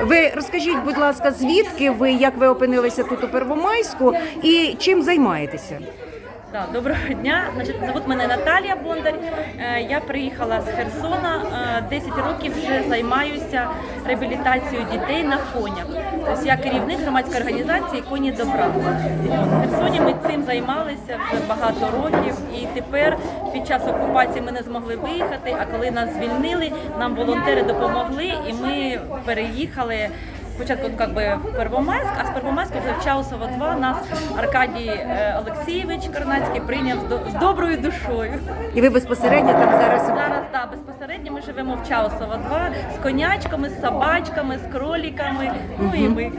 Ви розкажіть, будь ласка, звідки ви, як ви опинилися тут у Первомайську і чим займаєтеся? Да, доброго дня. Значить, зовут мене Наталія Бондар. Е, Я приїхала з Херсона. Е, 10 років вже займаюся реабілітацією дітей на конях. Тобто я керівник громадської організації Коні добра. В Херсоні ми цим займалися вже багато років, і тепер під час окупації ми не змогли виїхати. А коли нас звільнили, нам волонтери допомогли, і ми переїхали. Спочатку как би, в Первомайськ, а з Первомайська вже в Чаусово 2 нас Аркадій е, Олексійович Карнацький прийняв з, з доброю душою. І ви безпосередньо там зараз живемо в Чаусово 2 з конячками, з собачками, з кроліками. Ну і ми.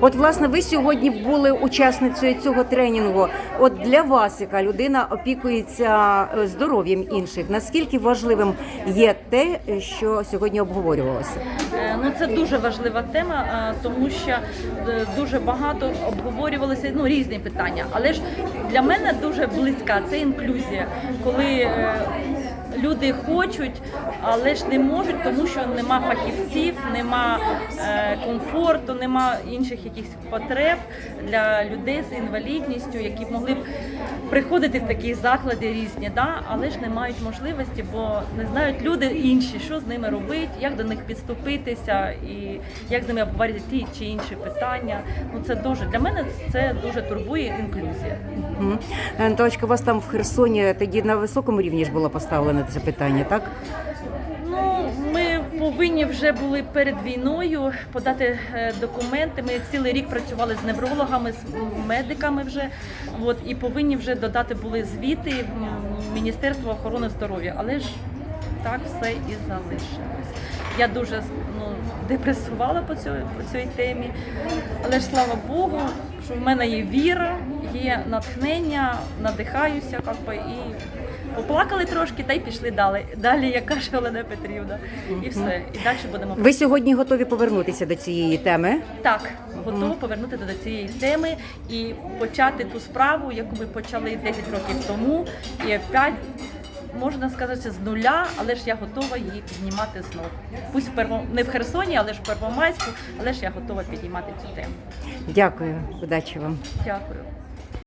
От, власне, ви сьогодні були учасницею цього тренінгу. От для вас, яка людина опікується е, здоров'ям інших, наскільки важливим є те, що сьогодні обговорювалося? Е, Ну це дуже важлива тема, е, тому що дуже багато обговорювалися ну різні питання. Але ж для мене дуже близька це інклюзія, коли люди хочуть, але ж не можуть, тому що нема фахівців, нема е, комфорту, нема інших якихось потреб для людей з інвалідністю, які б могли б приходити в такі заклади різні, да? але ж не мають можливості, бо не знають люди інші, що з ними робити, як до них підступитися і як з ними обговорити ті чи інші питання. Ну це дуже для мене це дуже турбує інклюзія. Мгм. Антоночка, у вас там в Херсоні тоді на високому рівні ж було поставлено це питання, так? Ну, ми повинні вже були перед війною подати е, документи. Ми цілий рік працювали з неврологами, з медиками вже. От, і повинні вже додати були звіти в Міністерство охорони здоров'я. Але ж так все і залишилось. Я дуже ну, депресувала по цій, по цій темі. Але ж слава Богу, що в мене є віра, є натхнення, надихаюся, як би, і поплакали трошки та й пішли далі. Далі, як каже Олена Петрівна. І все. І далі будемо Ви сьогодні готові повернутися до цієї теми? так, готова повернути до цієї теми і почати ту справу, яку ми почали 10 років тому, і опять. Можна сказати, з нуля, але ж я готова її піднімати знову. Пусть в Перво... не в Херсоні, але ж в Первомайську, але ж я готова піднімати цю тему. Дякую, удачі вам. Дякую.